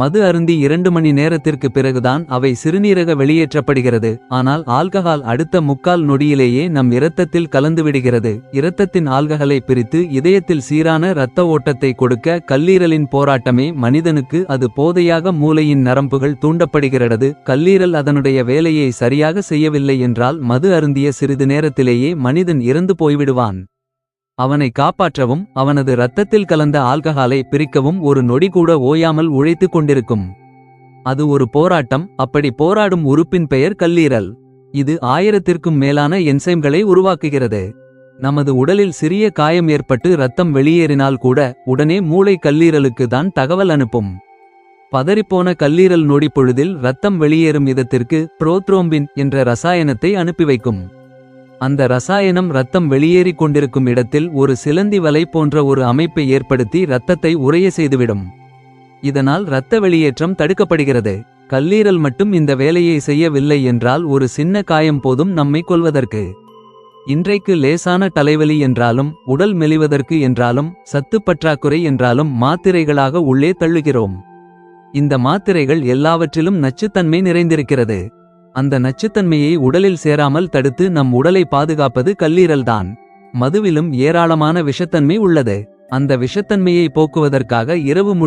மது அருந்தி இரண்டு மணி நேரத்திற்கு பிறகுதான் அவை சிறுநீரக வெளியேற்றப்படுகிறது. ஆனால் ஆல்கஹால் அடுத்த முக்கால் நொடியிலேயே நம் இரத்தத்தில் கலந்துவிடுகிறது இரத்தத்தின் ஆல்கஹலை பிரித்து இதயத்தில் சீரான இரத்த ஓட்டத்தை கொடுக்க கல்லீரலின் போராட்டமே மனிதனுக்கு அது போதையாக மூளையின் நரம்புகள் தூண்டப்படுகிறது. கல்லீரல் அதனுடைய வேலையை சரியாக செய்யவில்லை என்றால் மது அருந்திய சிறிது நேரத்திலேயே மனிதன் இறந்து போய்விடுவான். அவனை காப்பாற்றவும் அவனது இரத்தத்தில் கலந்த ஆல்கஹாலை பிரிக்கவும் ஒரு நொடி கூட ஓயாமல் உழைத்துக் கொண்டிருக்கும். அது ஒரு போராட்டம் அப்படி போராடும் உறுப்பின் பெயர் கல்லீரல். இது ஆயிரத்திற்கும் மேலான என்சைம்களை உருவாக்குகிறது. நமது உடலில் சிறிய காயம் ஏற்பட்டு இரத்தம் வெளியேறினால் கூட உடனே மூளை கல்லீரலுக்கு தான் தகவல் அனுப்பும். பதறிப்போன கல்லீரல் நொடிப்பொழுதில் இரத்தம் வெளியேறும் விதத்திற்கு புரோத்ரோம்பின் என்ற ரசாயனத்தை அனுப்பி வைக்கும். அந்த ரசாயனம் ரத்தம் வெளியேறிக் கொண்டிருக்கும் இடத்தில் ஒரு சிலந்தி வலை போன்ற ஒரு அமைப்பை ஏற்படுத்தி இரத்தத்தை உறைய செய்துவிடும். இதனால் இரத்த வெளியேற்றம் தடுக்கப்படுகிறது. கல்லீரல் மட்டும் இந்த வேலையை செய்யவில்லை என்றால் ஒரு சின்ன காயம் போதும் நம்மை கொள்வதற்கு இன்றைக்கு லேசான தலைவலி என்றாலும் உடல் மெலிவதற்கு என்றாலும் சத்து பற்றாக்குறை என்றாலும் மாத்திரைகளாக உள்ளே தள்ளுகிறோம். இந்த மாத்திரைகள் எல்லாவற்றிலும் நச்சுத்தன்மை நிறைந்திருக்கிறது. அந்த நச்சுத்தன்மையை உடலில் சேராமல் தடுத்து நம் உடலை பாதுகாப்பது கல்லீரல்தான். மதுவிலும் ஏராளமான விஷத்தன்மை உள்ளது. அந்த விஷத்தன்மையை போக்குவதற்காக இரவு முழு